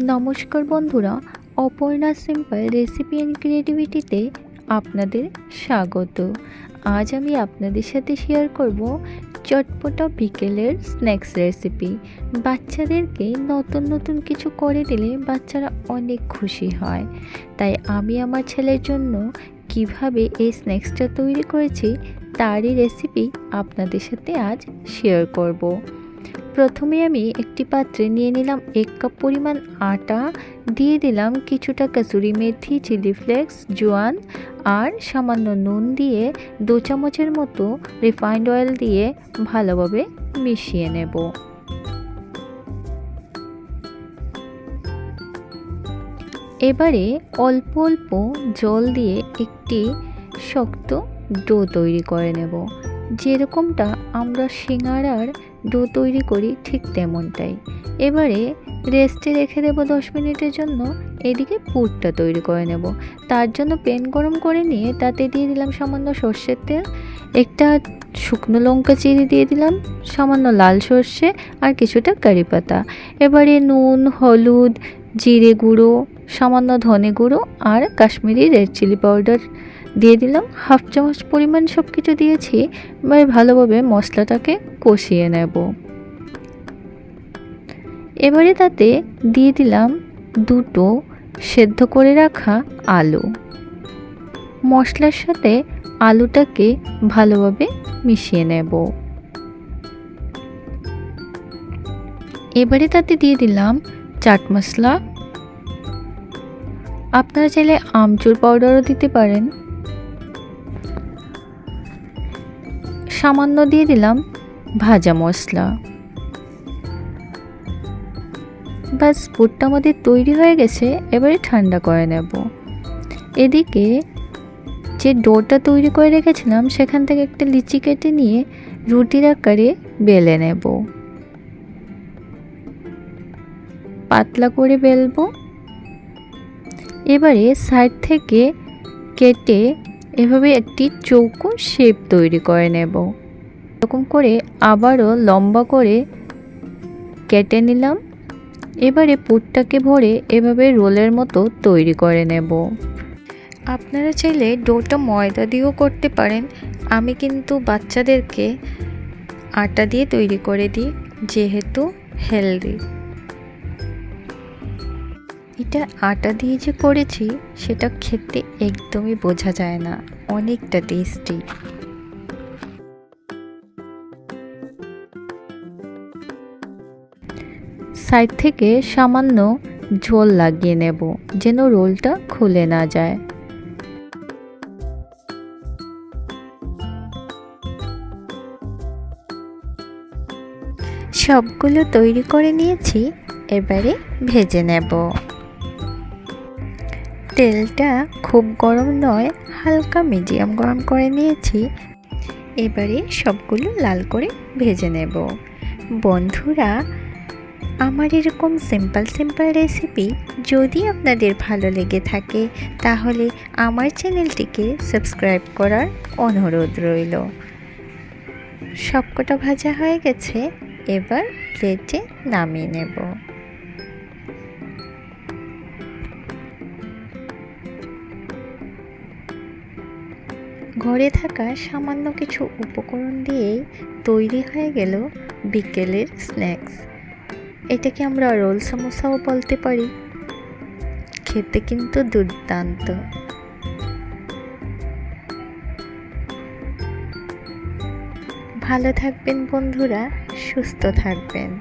নমস্কার বন্ধুরা, Aparna simple recipe and ক্রিয়েটিভিটিতে আপনাদের স্বাগত। আজ আমি আপনাদের সাথে শেয়ার করব চটপটা বিকেলের স্ন্যাক্স রেসিপি। বাচ্চাদেরকে নতুন নতুন কিছু করে দিলে বাচ্চারা অনেক খুশি হয়। তাই আমি আমার ছেলের জন্য কীভাবে এই স্ন্যাক্সটা তৈরি করেছি, তারই রেসিপি আপনাদের সাথে আজ শেয়ার করব। প্রথমে আমি একটি পাত্রে নিয়ে নিলাম এক কাপ পরিমাণ আটা, দিয়ে দিলাম কিছুটা কাসুরি মেথি, চিলি ফ্লেক্স, জোয়ান আর সামান্য নুন দিয়ে দু চামচের মতো রিফাইন্ড অয়েল দিয়ে ভালোভাবে মিশিয়ে নেব। এবারে অল্প অল্প জল দিয়ে একটি শক্ত ডো তৈরি করে নেব। যেরকমটা আমরা সিঙ্গারার ডো তৈরি করি ঠিক তেমনটাই। এবারে রেস্টে রেখে দেবো দশ মিনিটের জন্য, এদিকে পুরটা তৈরি করে নেব। তার জন্য প্যান গরম করে নিয়ে তাতে দিয়ে দিলাম সামান্য সর্ষের তেল, একটা শুকনো লঙ্কা চিনি দিয়ে দিলাম, সামান্য লাল সর্ষে আর কিছুটা কারি পাতা। এবারে নুন, হলুদ, জিরে গুঁড়ো, সামান্য ধনে গুঁড়ো আর কাশ্মীরি রেড চিলি পাউডার দিয়ে দিলাম। হাফ চামচ পরিমাণ সব কিছু দিয়েছি, এবার ভালোভাবে মশলাটাকে কষিয়ে নেব। এবারে তাতে দিয়ে দিলাম দুটো সেদ্ধ করে রাখা আলু। মশলার সাথে আলুটাকে ভালোভাবে মিশিয়ে নেব। এবারে তাতে দিয়ে দিলাম চাট মশলা। আপনারা চাইলে আমচুর পাউডারও দিতে পারেন। সামান্য দিয়ে দিলাম ভাজা মশলা। বাস পুরটা আমাদের তৈরি হয়ে গেছে, এবারে ঠান্ডা করে নেব। এদিকে যে ডোটা তৈরি করে রেখেছিলাম, সেখান থেকে একটা লিচি কেটে নিয়ে রুটির আকারে বেলে নেব। পাতলা করে বেলবো। এবারে সাইড থেকে কেটে এভাবে একটি চৌকো শেপ তৈরি করে নেব। এরকম করে আবারও লম্বা করে কেটে নিলাম। এবারে পুরটাকে ভরে এভাবে রোলের মতো তৈরি করে নেব। আপনারা চাইলে ডোটা ময়দা দিয়েও করতে পারেন। আমি কিন্তু বাচ্চাদেরকে আটা দিয়ে তৈরি করে দিই, যেহেতু হেলদি। এটা আটা দিয়ে যে করেছি, সেটা খেতে একদমই বোঝা যায় না। অনেকটা টেস্টি সাইড থেকে সামান্য ঝোল লাগিয়ে নেব, যেন রোলটা খুলে না যায়। সবগুলো তৈরি করে নিয়েছি, এবারে ভেজে নেব। তেলটা খুব গরম নয়, হালকা মিডিয়াম গরম করে নিয়েছি। এবারে সবগুলো লাল করে ভেজে নেব। বন্ধুরা, আমার এরকম সিম্পল সিম্পল রেসিপি যদি আপনাদের ভালো লেগে থাকে, তাহলে আমার চ্যানেলটিকে সাবস্ক্রাইব করার অনুরোধ রইল। সবকটা ভাজা হয়ে গেছে, এবার প্লেটে নামিয়ে নেব। ঘরে থাকা সামান্য কিছু উপকরণ দিয়েই তৈরি হয়ে গেল বিকেলের স্ন্যাক্স। এটাকে আমরা রোল সমোসাও বলতে পারি। খেতে কিন্তু দুর্দান্ত। ভালো থাকবেন বন্ধুরা, সুস্থ থাকবেন।